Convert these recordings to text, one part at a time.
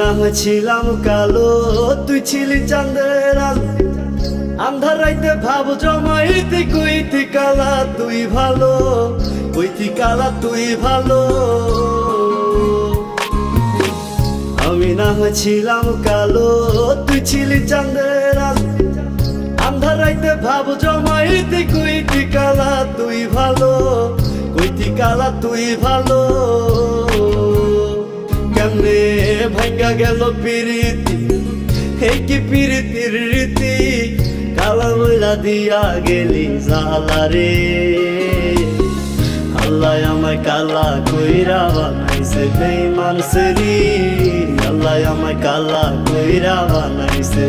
না হয়েছিলাম কালো, তুই ছিলি চাঁদের আন্ধার রাইতে ভাব জমাইতে কইতি কালা তুই ভালো। কইতি কালা তুই ভালো। আমি না হয়েছিলাম কালো, তুই ছিলি চাঁদের আন্ধার রাইতে ভাব জমাইতে কইতি কালা তুই ভালো। কইতি কালা তুই ভালো। ভাঙ্গা গেল পিরিতি। হে কি পিরিতির রীতি? কালা ময়লা দিয়া গেলি জালা রে। আল্লাহ আমায় কালা কইরা বানাইছে বেইমান সেরি আল্লাহ আমায় কালা কইরা বানাইছে।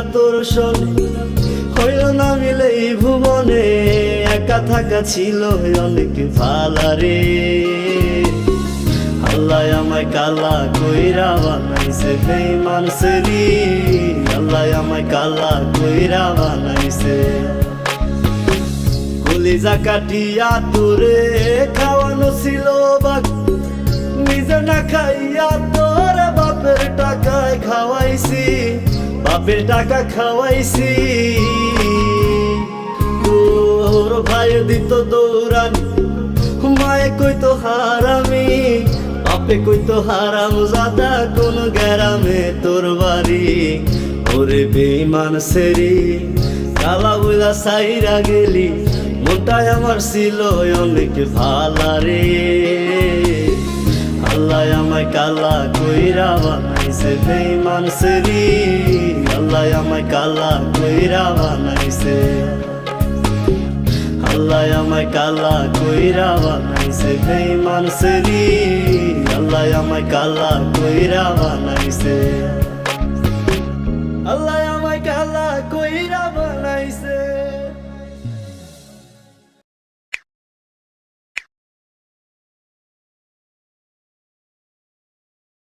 কালা বইলা তোর শোনে হইল না মিলে ভুবনে, একা থাকা ছিল অনেক ভালা আল্লাহ আমায় কালা কইরা বানাইছে বেইমান সেরি আল্লাহ আমায় কালা কইরা বানাইছে। কলিজা কাটিয়া তোরে খাওয়ানো ছিল বাকি। নিজে না খাইয়া তোর বাপের টাকায় খাওয়াইছি। বাপের টাকা খাওয়াইছি। তোর ভাই দিত দৌড়ানি, মায়ে কইতো হারামি, বাপে কইতো হারাম জাদা, কোন গ্যারামে তোর বাড়ি। ওরে বেইমান সেরি কালা বুলা সাইরা গেলি মনটাই আমার ছিল অনেক ভালা রে। আল্লাহ আমায় কালা কইরা বানাইছে বেইমান সেরি আল্লাহ আমায় কালা কইরা বানাইছে। আল্লাহ আমায় কালা কইরা বানাইছে বেইমান সেরি আল্লাহ আমায় কালা কইরা বানাইছে। আল্লাহ